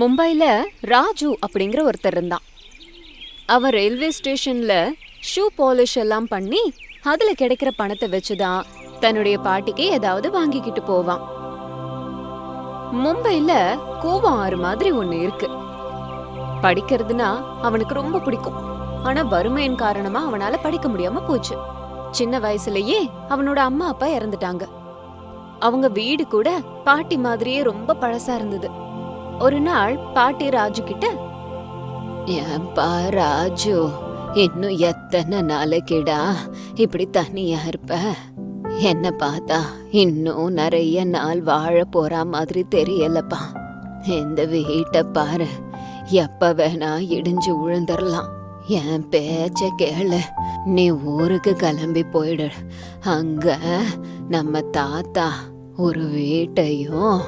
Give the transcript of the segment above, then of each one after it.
மும்பையில் ராஜு அப்படிங்கிற ஒருத்தர் இருந்தான். அவன் ரயில்வே ஸ்டேஷனில் ஷூ பாலிஷ் எல்லாம் பண்ணி அதில் கிடைக்கிற பணத்தை வச்சு தான் தன்னுடைய பாட்டிக்கு ஏதாவது வாங்கிக்கிட்டு போவான். மும்பையில் கோவம் ஆறு மாதிரி ஒன்று இருக்கு. படிக்கிறதுனா அவனுக்கு ரொம்ப பிடிக்கும். ஆனா வறுமையின் காரணமா அவனால படிக்க முடியாம போச்சு. சின்ன வயசுலயே அவனோட அம்மா அப்பா இறந்துட்டாங்க. அவங்க வீடு கூட பாட்டி மாதிரியே ரொம்ப பழசா இருந்தது. ஒரு நாள் பாட்டி ராஜு கிட்ட ஏன்பா ராஜு இன்னும் எத்தனை நாளைக்குடா இப்படி தனியா இருப்ப? என்ன பார்த்தா இன்னும் நிறைய நாள் வாழ போற மாதிரி தெரியலப்பா. இந்த வீட்டை பாரு எப்ப வேணா இடிஞ்சு விழுந்துடலாம் என் பேச்ச கேளு. நீ ஊருக்கு கிளம்பி போயிடு. அங்க நம்ம தாத்தா ஒரு வீட்டையும்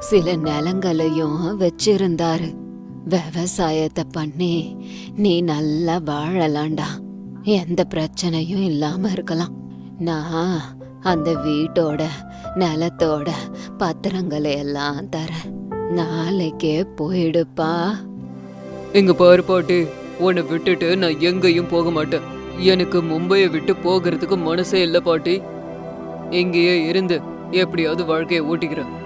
சில நிலங்களையும் வச்சிருந்தாரு. விவசாயத்தை பண்ணி நீ நல்லா வாழலாம்டா. எந்த பிரச்சனையும் இல்லாம இருக்கலாம். நான் அந்த வீட்டோட நிலத்தோட பத்திரங்களை எல்லாம் தரேன். நாளைக்கே போயிடுப்பா. இங்க பாரு பாட்டி உன்னை விட்டுட்டு நான் எங்கேயும் போக மாட்டேன். எனக்கு மும்பையை விட்டு போகிறதுக்கு மனசே இல்லை பாட்டி. இங்கேயே இருந்து எப்படியாவது வாழ்க்கையை ஓட்டிக்கிறேன்.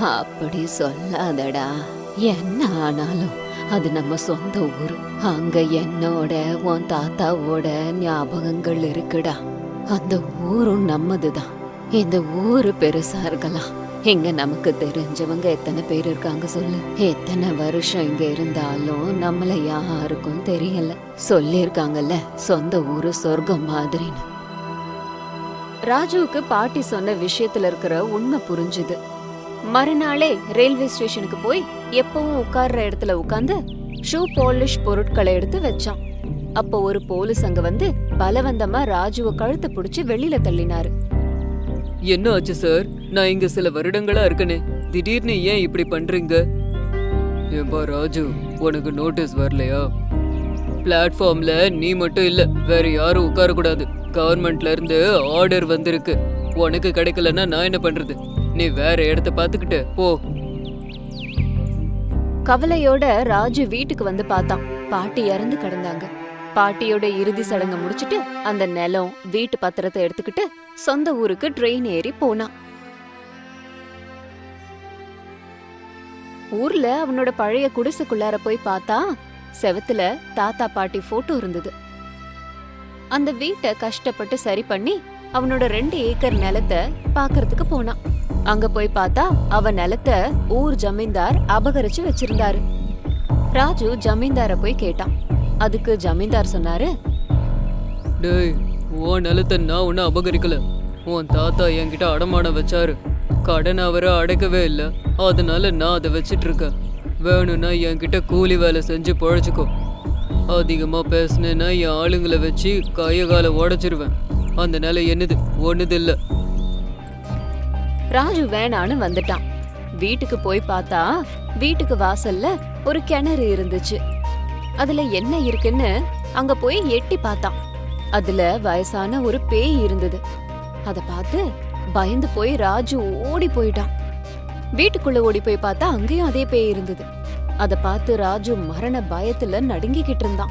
அப்படி சொல்லாதடா. என்ன ஆனாலும் அது நம்ம சொந்த ஊர். அங்க என்னோட உன் தாத்தாவோட ஞாபகங்கள் இருக்குடா. அந்த ஊரும் நம்மதுதான். இந்த ஊரு பெருசா இருக்கலாம். இங்க நமக்கு தெரிஞ்சவங்க எத்தனை பேர் இருக்காங்க சொல்லு. எத்தனை வருஷம் இங்க இருந்தாலும் நம்மள யாருக்கும் தெரியல. சொல்லிருக்காங்கல்ல சொந்த ஊரு சொர்க்கம் மாதிரின்னு. ராஜுவுக்கு பாட்டி சொன்ன விஷயத்துல இருக்கிற உண்மை புரிஞ்சுது. மறுநாளே ரயில்வே ஸ்டேஷனுக்கு போய் எப்பவும் உட்கார்ற இடத்துல உட்காந்து ஷூ பாலிஷ் பொருட்களை எடுத்து வச்சான். அப்போ ஒரு போலீஸ் அங்க வந்து பலவந்தமா ராஜுவ கழுத்தை பிடிச்சு வெளியில தள்ளினாரு. என்ன ஆச்சு சார் நான் இங்க சில வருடங்களா இருக்கனே. திடீர்னு ஏன் இப்படி பண்றீங்க? ஏன்பா ராஜு உனக்கு நோட்டீஸ் வரலையா? பிளாட்ஃபார்ம்ல நீ மட்டும் இல்ல வேற யாரும் உட்கார கூடாது கவர்மெண்ட்ல இருந்து ஆர்டர் வந்திருக்கு. உனக்கு கிடைக்கலன்னா நான் என்ன பண்றது? நீ வேற இடத்த பார்த்துக்கிட்டு போ. கவலையோட ராஜு வீட்டுக்கு வந்து பார்த்தான். பாட்டி இறந்து கிடந்தாங்க. பாட்டியோட இறுதி சடங்கு முடிச்சிட்டு அந்த நிலம் வீட்டு பத்திரத்தை எடுத்துக்கிட்டு சொந்த ஊருக்கு ட்ரெயின் ஏறி போனான். ஊர்ல அவனோட பழைய குடிசைக்குள்ளார போய் பார்த்தா செவத்துல தாத்தா பாட்டி போட்டோ இருந்தது. அந்த வீட்டை கஷ்டப்பட்டு சரி பண்ணி அவனோட ரெண்டு ஏக்கர் நிலத்தை பாக்குறதுக்கு போனான். அங்க போய் பார்த்தா அவன் நிலத்தை ஊர் ஜமீன்தார் அபகரிச்சு வச்சிருந்தாரு. ராஜு ஜமீன்தார போய் கேட்டான். அதுக்கு ஜமீன்தார் சொன்னாரு டேய் உன் நிலத்தை நான் ஒன்றும் அபகரிக்கல. உன் தாத்தா என்கிட்ட அடமானம் வச்சாரு. கடன் அவரை அடைக்கவே இல்லை. அதனால நான் அதை வச்சிட்டு இருக்கேன் வேணும்னா என்கிட்ட கூலி வேலை செஞ்சு பொழைச்சிக்கோ. அதிகமாக பேசுனேன்னா என் ஆளுங்களை வச்சு கைய காலை உடைச்சிருவேன். அந்த நிலை என்னது? ஒன்றுது இல்லை ராஜு வேணான்னு வந்துட்டான். வீட்டுக்கு போய் பார்த்தா வீட்டுக்கு வாசல்ல ஒரு கிணறு இருந்துச்சு. அதுல என்ன இருக்குன்னு அங்க போய் எட்டி பார்த்தான். அதுல வயசான ஒரு பேய் இருந்தது. அத பார்த்து பயந்து போய் ராஜு ஓடி போயிட்டான். வீட்டுக்குள்ள ஓடி போய் பார்த்தா அங்கேயும் அதே பேய் இருந்தது. அத பார்த்து ராஜு மரண பயத்துல நடுங்கிக்கிட்டு இருந்தான்.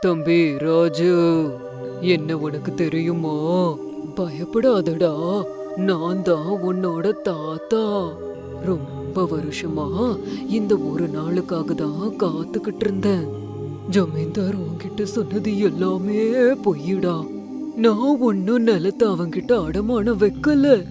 தம்பி ராஜு என்ன உனக்கு தெரியுமா? பயப்படாதடா. நான் தான் உன்னோட தாத்தா. ரொம்ப வருஷமா இந்த ஒரு நாளுக்காக தான் காத்துக்கிட்டு இருந்தேன். ஜமீன்தார் உன்கிட்ட சொன்னது எல்லாமே பொய்யுடா. நான் ஒன்னும் நிலத்தை அவன்கிட்ட அடமானம் வைக்கல.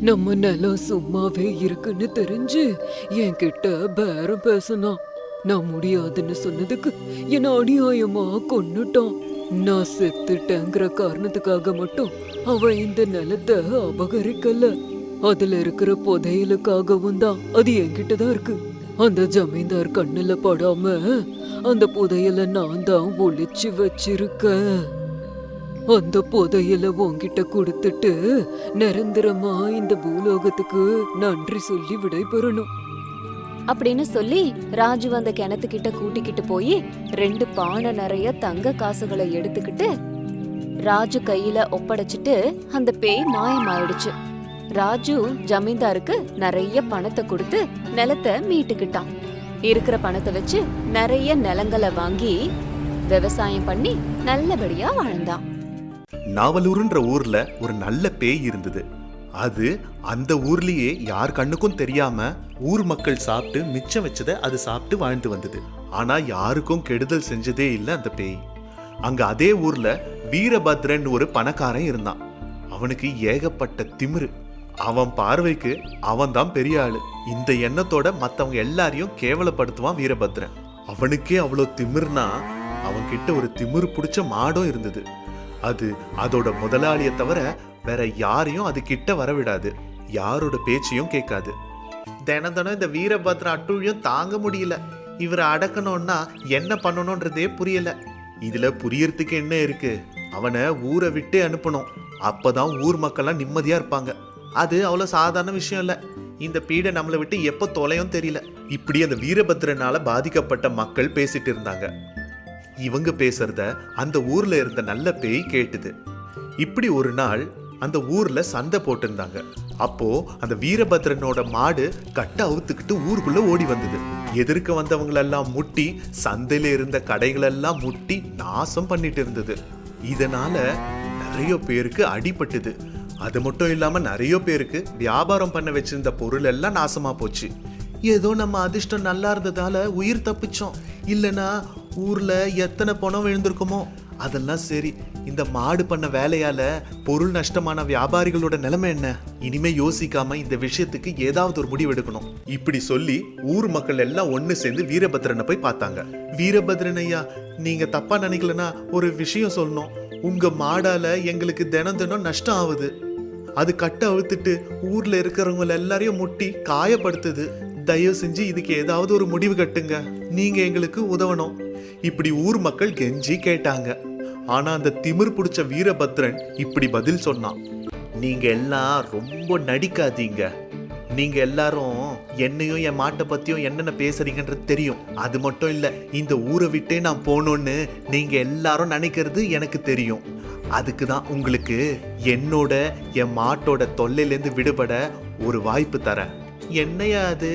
நம்ம நிலம் சும்மாவே இருக்குன்னு தெரிஞ்சு என்கிட்ட பேரம் பேசினான் நான் முடியாதுன்னு சொன்னதுக்கு என்ன அநியாயமா கொன்னுட்டான். நான் செத்துட்டேங்கிற காரணத்துக்காக மட்டும் அவன் இந்த நிலத்தை அபகரிக்கல. அதுல இருக்கிற புதையலுக்காகவும் தான் அது என்கிட்ட தான் இருக்கு. அந்த ஜமீன்தார் கண்ணுல படாம அந்த புதையலை நான் தான் ஒளிச்சு வச்சிருக்கேன். அந்த புதையல உன்கிட்ட கொடுத்துட்டு நிரந்தரமா இந்த பூலோகத்துக்கு நன்றி சொல்லி விடைபெறணும். அப்படின்னு சொல்லி ராஜு அந்த கிணத்துக்கிட்ட கூட்டிக்கிட்டு போய் ரெண்டு பானை நிறைய தங்க காசுகளை எடுத்துக்கிட்டு ராஜு கையில ஒப்படைச்சிட்டு அந்த பேய் மாயமாயிடுச்சு. ராஜு ஜமீன்தாருக்கு நிறைய பணத்தை கொடுத்து நிலத்தை மீட்டுக்கிட்டான். இருக்கிற பணத்தை வச்சு நிறைய நிலங்களை வாங்கி விவசாயம் பண்ணி நல்லபடியா வாழ்ந்தான். நாவலூருன்ற ஊர்ல ஒரு நல்ல பேய் இருந்தது. அது அந்த ஊர்லயே யார் கண்ணுக்கும் தெரியாம ஊர் மக்கள் சாப்பிட்டு மிச்சம் வச்சதை அது சாப்பிட்டு வாழ்ந்து வந்தது. ஆனா யாருக்கும் கெடுதல் செஞ்சதே இல்லை அந்த பேய். அங்க அதே ஊர்ல வீரபத்ரன் ஒரு பணக்காரன் இருந்தான். அவனுக்கு ஏகப்பட்ட திமிரு. அவன் பார்வைக்கு அவன் தான் பெரிய ஆளு. இந்த எண்ணத்தோட மத்தவங்க எல்லாரையும் கேவலப்படுத்துவான் வீரபத்ரன். அவனுக்கே அவ்வளோ திமிர்னா அவன்கிட்ட ஒரு திமிரு பிடிச்ச மாடும் இருந்தது. அது அதோட முதலாளியை தவிர வேற யாரையும் அது கிட்ட வரவிடாது. யாரோட பேச்சையும் கேட்காது. தினம் தினம் இந்த வீரபத்ரா அட்டுழியும் தாங்க முடியல. இவரை அடக்கணும்னா என்ன பண்ணணும்ன்றதே புரியல. இதுல புரியறதுக்கு என்ன இருக்கு? அவனை ஊரை விட்டு அனுப்பணும். அப்பதான் ஊர் மக்கள்லாம் நிம்மதியா இருப்பாங்க. அது அவ்வளோ சாதாரண விஷயம் இல்லை. இந்த பீடை நம்மளை விட்டு எப்போ தொலையும் தெரியல. இப்படி அந்த வீரபத்ரனால பாதிக்கப்பட்ட மக்கள் பேசிட்டு இருந்தாங்க. இவங்க பேசுறத அந்த ஊர்ல இருந்த நல்ல பேய் கேட்டுது. இப்படி ஒரு நாள் அந்த ஊர்ல சண்டை போட்டிருந்தாங்க. அப்போ அந்த வீரபத்ரனோட மாடு கட்ட அவுத்துக்கிட்டு ஊருக்குள்ள ஓடி வந்தது. எதிர்க்க வந்தவங்களெல்லாம் முட்டி சந்தையில இருந்த கடைகளெல்லாம் முட்டி நாசம் பண்ணிட்டு இருந்தது. இதனால நிறைய பேருக்கு அடிபட்டுது. அது மட்டும் இல்லாம நிறைய பேருக்கு வியாபாரம் பண்ண வச்சிருந்த பொருள் எல்லாம் நாசமா போச்சு. ஏதோ நம்ம அதிர்ஷ்டம் நல்லா இருந்ததால உயிர் தப்பிச்சோம். இல்லைன்னா ஊர்ல எத்தனை பணம் விழுந்திருக்குமோ? அதெல்லாம் சரி இந்த மாடு பண்ண வேலையால பொருள் நஷ்டமான வியாபாரிகளோட நிலைமை என்ன? இனிமே யோசிக்காம இந்த விஷயத்துக்கு ஏதாவது ஒரு முடிவு எடுக்கணும். இப்படி சொல்லி ஊர் மக்கள் எல்லாம் ஒண்ணு சேர்ந்து வீரபத்ரனை போய் பார்த்தாங்க. வீரபத்ரன் ஐயா நீங்க தப்பா நினைக்கலனா ஒரு விஷயம் சொல்லணும். உங்க மாடால எங்களுக்கு தினம் தினம் நஷ்டம் ஆகுது. அது கட்டை அழுத்துட்டு ஊர்ல இருக்கிறவங்க எல்லாரையும் முட்டி காயப்படுத்துது. தயவு செஞ்சு இதுக்கு ஏதாவது ஒரு முடிவு கட்டுங்க. நீங்க எங்களுக்கு உதவணும். இப்படி ஊர் மக்கள் கெஞ்சி கேட்டாங்க. ஆனா அந்த திமிர் பிடிச்ச வீரபத்ரன் இப்படி பதில் சொன்னான். நீங்க எல்லாம் ரொம்ப நடிக்காதீங்க. நீங்க எல்லாரும் என்னையும் என் மாட்டை பத்தியும் என்னென்ன பேசுறீங்கன்றது தெரியும். அது மட்டும் இல்ல இந்த ஊரை விட்டே நான் போகணும்னு நீங்க எல்லாரும் நினைக்கிறது எனக்கு தெரியும். அதுக்கு தான் உங்களுக்கு என்னோட என் மாட்டோட தொல்லையிலேருந்து விடுபட ஒரு வாய்ப்பு தரேன். என்னையா அது?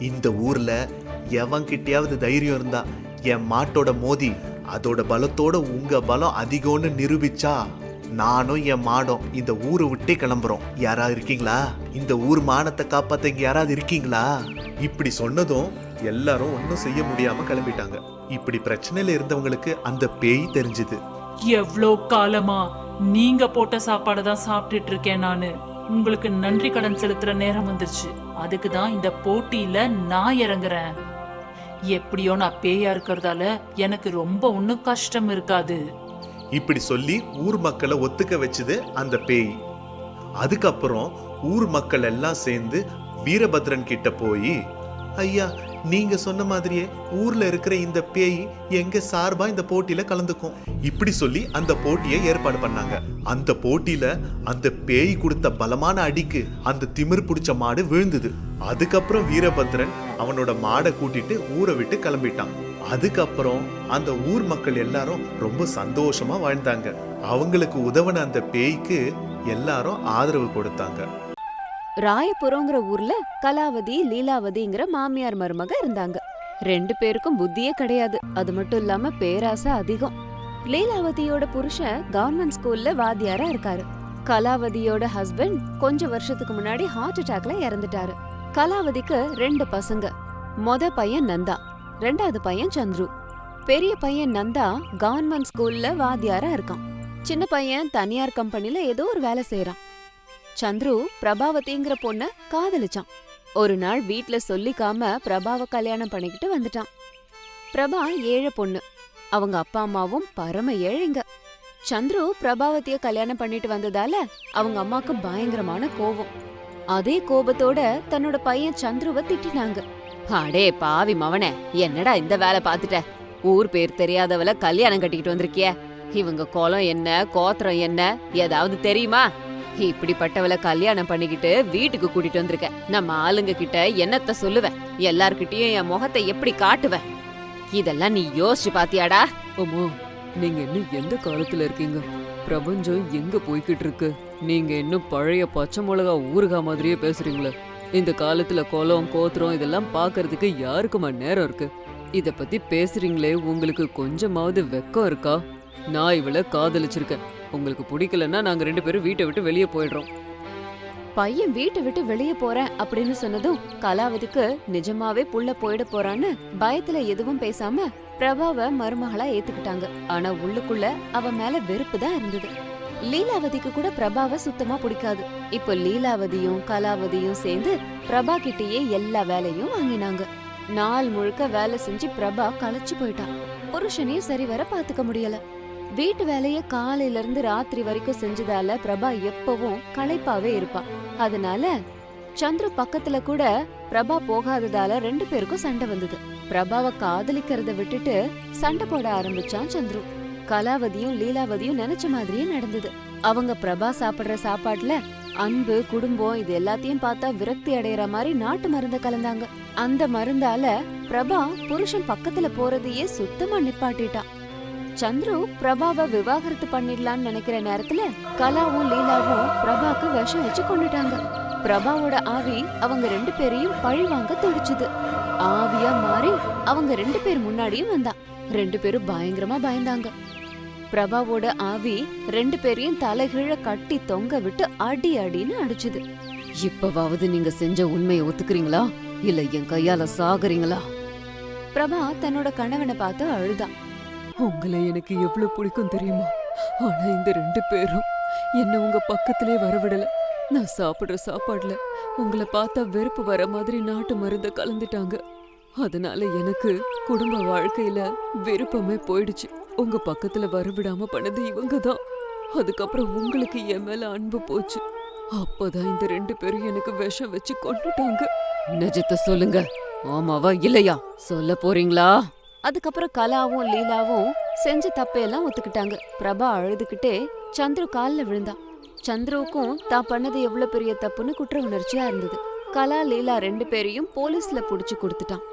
இந்த ஊர்ல எவன்கிட்டயாவது தைரியம் இருந்தா என் மாட்டோட மோதி அதோட பலத்தோட உங்க பலம் அதிகம்னு நிரூபிச்சா நானும் என் மாடும் இந்த ஊரை விட்டே கிளம்புறோம். யாராவது இருக்கீங்களா? இந்த ஊர் மானத்தை காப்பாத்த இங்க யாராவது இருக்கீங்களா? இப்படி சொன்னதும் எல்லாரும் ஒன்றும் செய்ய முடியாம கிளம்பிட்டாங்க. இப்படி பிரச்சனையில இருந்தவங்களுக்கு அந்த பேய் தெரிஞ்சுது. எவ்வளோ காலமா நீங்க போட்ட சாப்பாடு தான் சாப்பிட்டுட்டு இருக்கேன் நானு. உங்களுக்கு நன்றி கடன் செலுத்துற நேரம் வந்துருச்சு. அதுக்கு தான் இந்த போட்டியில நான் இறங்குறேன். எப்படியோ நான் பேயா இருக்கிறதால எனக்கு ரொம்ப ஒன்றும் கஷ்டம் இருக்காது. இப்படி சொல்லி ஊர் மக்களை ஒத்துக்க வச்சது அந்த பேய். அதுக்கப்புறம் ஊர் மக்கள் எல்லாம் சேர்ந்து வீரபத்ரன் கிட்ட போய் ஐயா நீங்க சொன்ன மாதிரியே ஊர்ல இருக்கிற இந்த பேய் எங்க சார்பா இந்த போட்டியில கலந்துக்கும். இப்படி சொல்லி அந்த போட்டியை ஏற்பாடு பண்ணாங்க. அந்த போட்டியில அந்த பேய் கொடுத்த பலமான அடிக்கு அந்த திமிர் பிடிச்ச மாடு விழுந்தது. அதுக்கப்புறம் வீரபத்ரன் அவனோட மாடை கூட்டிட்டு ஊரை விட்டு கிளம்பிட்டான். அதுக்கப்புறம் அந்த ஊர் மக்கள் எல்லாரும் ரொம்ப சந்தோஷமா வாழ்ந்தாங்க. அவங்களுக்கு உதவன அந்த பேய்க்கு எல்லாரும் ஆதரவு கொடுத்தாங்க. ராயபுரங்கிற ஊர்ல கலாவதி லீலாவதிங்கிற மாமியார் மருமக இருந்தாங்க. ரெண்டு பேருக்கும் புத்தியே கிடையாது. அது மட்டும் இல்லாம பேராசை அதிகம். லீலாவதியோட புருஷன் கவர்மெண்ட் ஸ்கூல்ல வாத்தியாரா இருக்காரு. கலாவதியோட ஹஸ்பண்ட் கொஞ்ச வருஷத்துக்கு முன்னாடி ஹார்ட் அட்டாக்ல இறந்துட்டாரு. கலாவதிக்கு ரெண்டு பசங்க. மொத பையன் நந்தா ரெண்டாவது பையன் சந்துரு. பெரிய பையன் நந்தா கவர்மெண்ட் ஸ்கூல்ல வாத்தியாரா இருக்கான். சின்ன பையன் தனியார் கம்பெனில ஏதோ ஒரு வேலை செய்யறான் சந்துரு பிரபாவதிங்கிற பொண்ண காதலிச்சான். ஒரு நாள் வீட்ல சொல்லிக்காம பிரபாவ கல்யாணம் பண்ணிக்கிட்டு வந்துட்டான். பிரபா ஏழை பொண்ணு. அவங்க அப்பா அம்மாவும் பரம ஏழைங்க. சந்துரு பிரபாவதிய கல்யாணம் பண்ணிட்டு வந்ததால அவங்க அம்மாக்கு பயங்கரமான கோபம். அதே கோபத்தோட தன்னோட பையன் சந்துருவ திட்டினாங்க. அடே பாவி மவனே என்னடா இந்த வேலை பாத்துட்ட ஊர் பேர் தெரியாதவள கல்யாணம் கட்டிக்கிட்டு வந்திருக்கிய? இவங்க குலம் என்ன கோத்திரம் என்ன ஏதாவது தெரியுமா? இப்படிப்பட்டவளை கல்யாணம் பண்ணிக்கிட்டு வீட்டுக்கு கூட்டிட்டு வந்திருக்க. நம்ம ஆளுங்க கிட்ட என்னத்த சொல்லுவேன் எல்லார்கிட்டயும் என் முகத்தை எப்படி காட்டுவேன் இதெல்லாம் நீ யோசிச்சு பாத்தியாடா? அம்மா நீங்க இன்னும் எந்த காலத்துல இருக்கீங்க? பிரபஞ்சம் எங்க போய்கிட்டு இருக்கு? நீங்க இன்னும் பழைய பச்சை மிளகா ஊறுகா மாதிரியே பேசுறீங்களே. இந்த காலத்துல குளம் கோத்திரம் இதெல்லாம் பார்க்கறதுக்கு யாருக்குமா நேரம் இருக்கு? இத பத்தி பேசுறீங்களே உங்களுக்கு கொஞ்சமாவது வெக்கம் இருக்கா? நான் இவளை காதலிச்சிருக்கேன். உங்களுக்கு பிடிக்கலன்னா நாங்க ரெண்டு பேரும் வீட்டை விட்டு வெளியே போயிடுறோம். பையன் வீட்டை விட்டு வெளியே போறேன் அப்படின்னு சொன்னதும் கலாவதிக்கு நிஜமாவே புள்ள போயிட போறான்னு பயத்துல எதுவும் பேசாம பிரபாவ மருமகளா ஏத்துக்கிட்டாங்க. ஆனா உள்ளுக்குள்ள அவ மேல வெறுப்பு தான் இருந்தது. லீலாவதிக்கு கூட பிரபாவ சுத்தமா பிடிக்காது. இப்போ லீலாவதியும் கலாவதியும் சேர்ந்து பிரபா கிட்டேயே எல்லா வேலையும் வாங்கினாங்க. நாள் முழுக்க வேலை செஞ்சு பிரபா களைச்சு போயிட்டான் புருஷனையும் சரிவர பாத்துக்க முடியல. வீட்டு வேலைய காலையில இருந்து ராத்திரி வரைக்கும் செஞ்சதால பிரபா எப்பவும் களைப்பாவே இருப்பா. அதனால சந்துரு பக்கத்துல கூட பிரபா போகாததால ரெண்டு பேருக்கும் சண்டை வந்தது. பிரபாவை காதலிக்கிறத விட்டுட்டு சண்டை போட ஆரம்பிச்சான் சந்துரு. கலாவதியும் லீலாவதியும் நினைச்ச மாதிரியே நடந்தது. அவங்க பிரபா சாப்பிடுற சாப்பாட்டுல அன்பு குடும்பம் இது எல்லாத்தையும் பார்த்தா விரக்தி அடையற மாதிரி நாட்டு மருந்த கலந்தாங்க. அந்த மருந்தால பிரபா புருஷன் பக்கத்துல போறதையே சுத்தமா நிப்பாட்டிட்டான். சந்துரு பிரபாவை விவாகரத்து பண்ணிடலாம்னு நினைக்கிற நேரத்துல கலாவும் லீலாவும் பிரபாக்கு விஷம் வச்சு கொண்டுட்டாங்க. பிரபாவோட ஆவி அவங்க ரெண்டு பேரையும் பழி வாங்க துடிச்சுது. ஆவியா மாறி அவங்க ரெண்டு பேர் முன்னாடியும் வந்தா. ரெண்டு பேரும் பயங்கரமா பயந்தாங்க. பிரபாவோட ஆவி ரெண்டு பேரையும் தலைகீழ கட்டி தொங்க விட்டு அடி அடின்னு அடிச்சுது. இப்பவாவது நீங்க செஞ்ச உண்மையை ஒத்துக்கிறீங்களா? இல்ல என் கையால சாகுறீங்களா? பிரபா தன்னோட கணவனை பார்த்து அழுதா. உங்களை எனக்கு எவ்வளவு பிடிக்கும் தெரியுமா? ஆனா இந்த ரெண்டு பேரும் என்ன உங்க பக்கத்திலே வரவிடல. நான் சாப்பிடுற சாப்பாடுல உங்களை பார்த்தா வெறுப்பு வர மாதிரி நாட்டு மருந்த கலந்துட்டாங்க. அதனால எனக்கு குடும்ப வாழ்க்கையில விருப்பமே போயிடுச்சு. உங்க பக்கத்துல வரவிடாம பண்ணது இவங்க தான் அதுக்கப்புறம் உங்களுக்கு என் மேல அன்பு போச்சு. அப்பதான் இந்த ரெண்டு பேரும் எனக்கு விஷம் வச்சு கொண்டுட்டாங்க நிஜத்தை சொல்லுங்க. ஆமாவா இல்லையா? சொல்ல போறீங்களா? அதுக்கப்புறம் கலாவும் லீலாவும் செஞ்ச தப்பையெல்லாம் ஒத்துக்கிட்டாங்க. பிரபா அழுதுகிட்டே சந்துரு கால்ல விழுந்தா. சந்துருவுக்கும் தான் பண்ணது எவ்வளவு பெரிய தப்புன்னு குற்ற உணர்ச்சியா இருந்தது. கலா லீலா ரெண்டு பேரையும் போலீஸ்ல புடிச்சு கொடுத்துட்டான்.